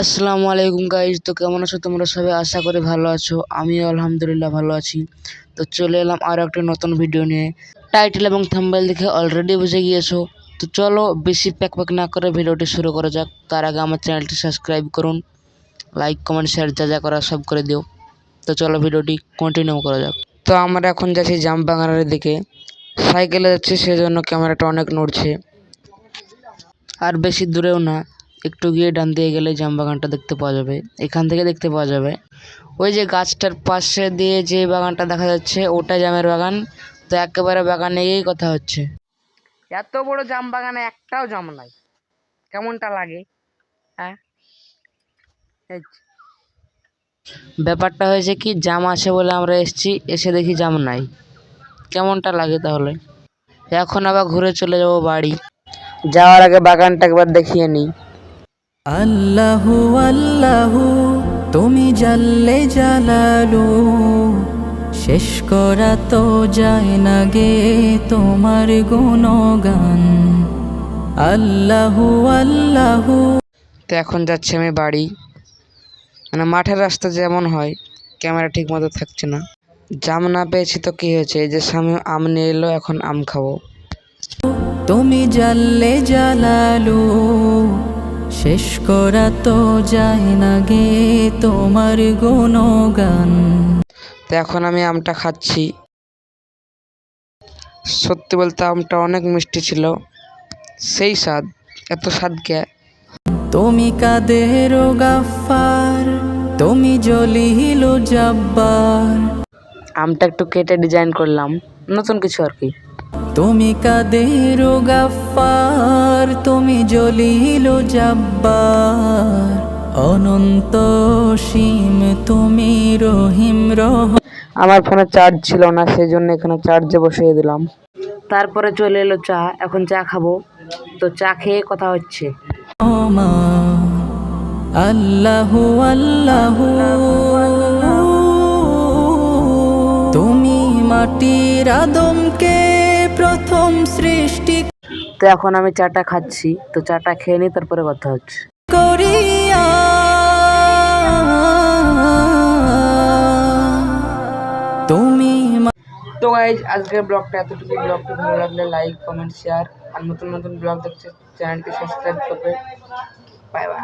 আসসালামু আলাইকুম গাইজ তো কেমন আছো তোমরা সবাই? আশা করি ভালো আছো। আমিও আলহামদুলিল্লাহ ভালো আছি। তো চলে এলাম আরও একটা নতুন ভিডিও নিয়ে। টাইটেল এবং থাম্বনেল দেখে অলরেডি বুঝে গিয়েছো। তো চলো বেশি প্যাক প্যাক না করে ভিডিওটি শুরু করা যাক। তার আগে আমার চ্যানেলটি সাবস্ক্রাইব করুন। লাইক কমেন্ট শেয়ার যা যা করা সব করে দিও। তো চলো ভিডিওটি কন্টিনিউ করা যাক। তো আমরা এখন যাচ্ছি জাম বাগানের দিকে। সাইকেলে যাচ্ছি, সেজন্য ক্যামেরাটা অনেক নড়ছে। আর বেশি দূরেও না। একটু গিয়ে ডান দিয়ে গেলে জাম বাগানটা দেখতে পাওয়া যাবে। এখান থেকে দেখতে পাওয়া যাবে। ওই যে গাছটার পাশে দিয়ে যে বাগানটা দেখা যাচ্ছে ওটা জামের বাগান। তো একেবারে বাগানে গিয়েই কথা হচ্ছে। এত বড় জাম বাগানে একটাও জাম নাই। কেমনটা লাগে? হ্যাঁ? ব্যাপারটা হয়েছে কি জাম আছে বলে আমরা এসেছি এসে দেখি জাম নাই। কেমনটা লাগে তাহলে? এখন আবার ঘুরে চলে যাব বাড়ি। যাওয়ার আগে বাগানটা একবার দেখিয়ে নিই। আল্লাহু আল্লাহু তুমি জাল্লে জালালু। শেষ করা তো যায় না গে তোমার গুণগান। আল্লাহু আল্লাহু। তো এখন যাচ্ছি আমি বাড়ি। মানে মাঠের রাস্তা যেমন হয় ক্যামেরা ঠিক মতো থাকছে না। জাম না পেয়েছি তো কী হয়েছে? এই যে সামনে আম নিয়ে এলো এখন আম খাব। তুমি জাল্লে জালালু। শেষ করা তো যায় না গে তোমার গুণগান। তো এখন আমি আমটা খাচ্ছি। সত্যি বলতে আমটা অনেক মিষ্টি ছিল। সেই স্বাদ এত স্বাদ কে? তুমি কাদের গাফার তুমি জলিল জাব্বার। আমটা একটু কেটে ডিজাইন করলাম নতুন কিছু আর কি। তুমি কাদের গাফার তুমি জলিল জব্বার। অনন্ত সীম তুমি রহিম রহ আমার ফোনে চার্জ ছিল না সেই জন্য এখানে চার্জে বসিয়ে দিলাম। তারপরে চলে এলো চা এখন চা খাব। তো চা খেয়ে কথা হচ্ছে। আল্লাহু আল্লাহু। তুমি মাটির আদমকে প্রথম সৃষ্টি তো এখন আমি চাটা খাচ্ছি। তো চাটা খেয়ে নিই তারপরে কথা হচ্ছে। করিয়া। তুমি তো গাইজ আজকের ব্লগটা এতটুকু ব্লগটি ভালো লাগলে লাইক কমেন্ট শেয়ার আর নতুন নতুন ব্লগ দেখতে চ্যানেলটি সাবস্ক্রাইব করবে। Bye bye